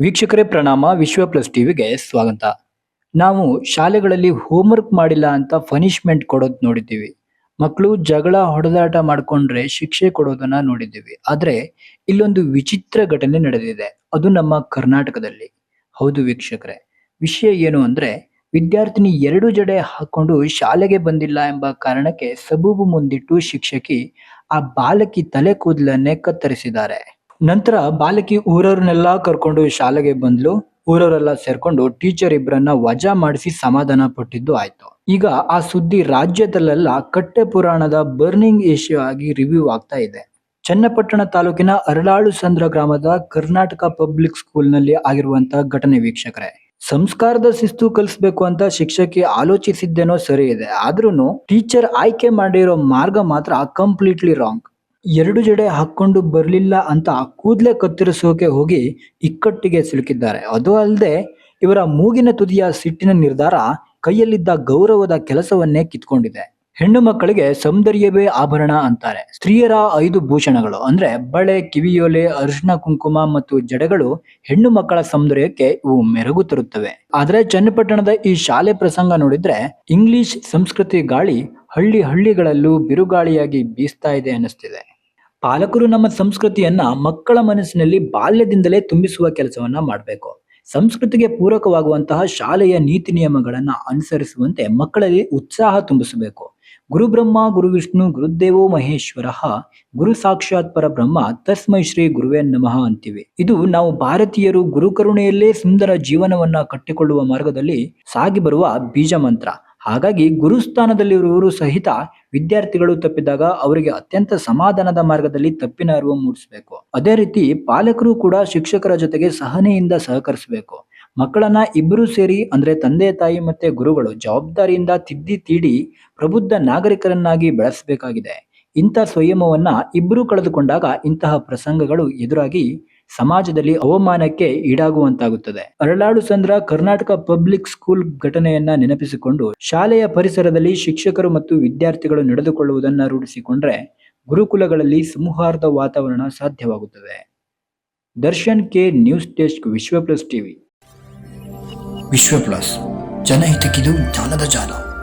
ವೀಕ್ಷಕರೇ, ಪ್ರಣಾಮ. ವಿಶ್ವ ಪ್ಲಸ್ ಟಿವಿಗೆ ಸ್ವಾಗತ. ನಾವು ಶಾಲೆಗಳಲ್ಲಿ ಹೋಮ್ವರ್ಕ್ ಮಾಡಿಲ್ಲ ಅಂತ ಪನಿಷ್ಮೆಂಟ್ ಕೊಡೋದು ನೋಡಿದ್ದೀವಿ. ಮಕ್ಕಳು ಜಗಳ, ಹೊಡೆದಾಟ ಮಾಡ್ಕೊಂಡ್ರೆ ಶಿಕ್ಷೆ ಕೊಡೋದನ್ನ ನೋಡಿದ್ದೀವಿ. ಆದ್ರೆ, ಇಲ್ಲೊಂದು ವಿಚಿತ್ರ ಘಟನೆ ನಡೆದಿದೆ. ಅದು ನಮ್ಮ ಕರ್ನಾಟಕದಲ್ಲಿ. ಹೌದು ವೀಕ್ಷಕರೇ. ವಿಷಯ ಏನು ಅಂದ್ರೆ, ವಿದ್ಯಾರ್ಥಿನಿ ಎರಡು ಜಡೆ ಹಾಕೊಂಡು ಶಾಲೆಗೆ ಬಂದಿಲ್ಲ ಎಂಬ ಕಾರಣಕ್ಕೆ ಸಬೂಬು ಮುಂದಿಟ್ಟು ಶಿಕ್ಷಕಿ ಆ ಬಾಲಕಿ ತಲೆ ಕೂದಲನ್ನೇ ಕತ್ತರಿಸಿದ್ದಾರೆ. ನಂತರ ಬಾಲಕಿ ಊರವ್ರನ್ನೆಲ್ಲ ಕರ್ಕೊಂಡು ಶಾಲೆಗೆ ಬಂದ್ಲು. ಊರವರೆಲ್ಲ ಸೇರ್ಕೊಂಡು ಟೀಚರ್ ಇಬ್ಬರನ್ನ ವಜಾ ಮಾಡಿಸಿ ಸಮಾಧಾನ ಪಟ್ಟಿದ್ದು ಆಯ್ತು. ಈಗ ಆ ಸುದ್ದಿ ರಾಜ್ಯದಲ್ಲೆಲ್ಲ ಕಟ್ಟೆ ಪುರಾಣದ ಬರ್ನಿಂಗ್ ಇಶ್ಯೂ ಆಗಿ ರಿವ್ಯೂ ಆಗ್ತಾ ಇದೆ. ಚನ್ನಪಟ್ಟಣ ತಾಲೂಕಿನ ಅರಳಾಳು ಸಂದ್ರ ಗ್ರಾಮದ ಕರ್ನಾಟಕ ಪಬ್ಲಿಕ್ ಸ್ಕೂಲ್ನಲ್ಲಿ ಆಗಿರುವಂತಹ ಘಟನೆ ವೀಕ್ಷಕರೇ. ಸಂಸ್ಕಾರದ ಶಿಸ್ತು ಕಲಿಸ್ಬೇಕು ಅಂತ ಶಿಕ್ಷಕಿ ಆಲೋಚಿಸಿದ್ದೇನೋ ಸರಿ ಇದೆ ಆದ್ರೂ ಟೀಚರ್ ಆಯ್ಕೆ ಮಾಡಿರೋ ಮಾರ್ಗ ಮಾತ್ರ ಕಂಪ್ಲೀಟ್ಲಿ ರಾಂಗ್ ಎರಡು ಜಡೆ ಹಾಕ್ಕೊಂಡು ಬರಲಿಲ್ಲ ಅಂತ ಕೂದಲೇ ಕತ್ತರಿಸೋಕೆ ಹೋಗಿ ಇಕ್ಕಟ್ಟಿಗೆ ಸಿಲುಕಿದ್ದಾರೆ. ಅದು ಅಲ್ಲದೆ ಇವರ ಮೂಗಿನ ತುದಿಯ ಸಿಟ್ಟಿನ ನಿರ್ಧಾರ ಕೈಯಲ್ಲಿದ್ದ ಗೌರವದ ಕೆಲಸವನ್ನೇ ಕಿತ್ಕೊಂಡಿದೆ. ಹೆಣ್ಣು ಮಕ್ಕಳಿಗೆ ಸೌಂದರ್ಯವೇ ಆಭರಣ ಅಂತಾರೆ. ಸ್ತ್ರೀಯರ ಐದು ಭೂಷಣಗಳು ಅಂದ್ರೆ ಬಳೆ, ಕಿವಿಯೋಲೆ ಅರಿಶಿನ ಕುಂಕುಮ ಮತ್ತು ಜಡೆಗಳು ಹೆಣ್ಣು ಮಕ್ಕಳ ಸೌಂದರ್ಯಕ್ಕೆ ಇವು ಮೆರುಗು ತರುತ್ತವೆ. ಆದರೆ ಚನ್ನಪಟ್ಟಣದ ಈ ಶಾಲೆ ಪ್ರಸಂಗ ನೋಡಿದ್ರೆ ಇಂಗ್ಲಿಷ್ ಸಂಸ್ಕೃತಿ ಗಾಳಿ ಹಳ್ಳಿ ಹಳ್ಳಿಗಳಲ್ಲೂ ಬಿರುಗಾಳಿಯಾಗಿ ಬೀಸ್ತಾ ಇದೆ ಅನ್ನಿಸ್ತಿದೆ. ಪಾಲಕರು ನಮ್ಮ ಸಂಸ್ಕೃತಿಯನ್ನ ಮಕ್ಕಳ ಮನಸ್ಸಿನಲ್ಲಿ ಬಾಲ್ಯದಿಂದಲೇ ತುಂಬಿಸುವ ಕೆಲಸವನ್ನ ಮಾಡಬೇಕು. ಸಂಸ್ಕೃತಿಗೆ ಪೂರಕವಾಗುವಂತಹ ಶಾಲೆಯ ನೀತಿ ನಿಯಮಗಳನ್ನ ಅನುಸರಿಸುವಂತೆ ಮಕ್ಕಳಲ್ಲಿ ಉತ್ಸಾಹ ತುಂಬಿಸಬೇಕು. ಗುರು ಬ್ರಹ್ಮ, ಗುರು ವಿಷ್ಣು ಗುರುದೇವೋ ಮಹೇಶ್ವರ, ಗುರು ಸಾಕ್ಷಾತ್ ಪರ ಬ್ರಹ್ಮ, ತಸ್ಮೈ ಶ್ರೀ ಗುರುವೇ ನಮಃ ಅಂತೀವಿ. ಇದು ನಾವು ಭಾರತೀಯರು ಗುರುಕರುಣೆಯಲ್ಲೇ ಸುಂದರ ಜೀವನವನ್ನ ಕಟ್ಟಿಕೊಳ್ಳುವ ಮಾರ್ಗದಲ್ಲಿ ಸಾಗಿ ಬರುವ ಬೀಜ ಮಂತ್ರ. ಹಾಗಾಗಿ ಗುರುಸ್ಥಾನದಲ್ಲಿರುವವರು ಸಹಿತ ವಿದ್ಯಾರ್ಥಿಗಳು ತಪ್ಪಿದಾಗ ಅವರಿಗೆ ಅತ್ಯಂತ ಸಮಾಧಾನದ ಮಾರ್ಗದಲ್ಲಿ ತಪ್ಪಿನ ಅರಿವು ಮೂಡಿಸಬೇಕು. ಅದೇ ರೀತಿ ಪಾಲಕರು ಕೂಡ ಶಿಕ್ಷಕರ ಜೊತೆಗೆ ಸಹನೆಯಿಂದ ಸಹಕರಿಸಬೇಕು. ಮಕ್ಕಳನ್ನ ಇಬ್ಬರು ಸೇರಿ ಅಂದ್ರೆ ತಂದೆ, ತಾಯಿ ಮತ್ತೆ ಗುರುಗಳು ಜವಾಬ್ದಾರಿಯಿಂದ ತಿದ್ದಿ ತೀಡಿ ಪ್ರಬುದ್ಧ ನಾಗರಿಕರನ್ನಾಗಿ ಬೆಳೆಸಬೇಕಾಗಿದೆ. ಇಂಥ ಸಂಯಮವನ್ನ ಇಬ್ಬರು ಕಳೆದುಕೊಂಡಾಗ ಇಂತಹ ಪ್ರಸಂಗಗಳು ಎದುರಾಗಿ ಸಮಾಜದಲ್ಲಿ ಅವಮಾನಕ್ಕೆ ಈಡಾಗುವಂತಾಗುತ್ತದೆ. ಅರಳಾಡು ಸಂದ್ರ ಕರ್ನಾಟಕ ಪಬ್ಲಿಕ್ ಸ್ಕೂಲ್ ಘಟನೆಯನ್ನ ನೆನಪಿಸಿಕೊಂಡು ಶಾಲೆಯ ಪರಿಸರದಲ್ಲಿ ಶಿಕ್ಷಕರು ಮತ್ತು ವಿದ್ಯಾರ್ಥಿಗಳು ನಡೆದುಕೊಳ್ಳುವುದನ್ನ ರೂಢಿಸಿಕೊಂಡ್ರೆ ಗುರುಕುಲಗಳಲ್ಲಿ ಸಂಹಾರದ ವಾತಾವರಣ ಸಾಧ್ಯವಾಗುತ್ತದೆ. Darshan K news desk Vishwa plus TV. Vishwa plus ಜನಹಿತಕ್ಕಿದು ಜ್ಞಾನದ ಜಾಲ.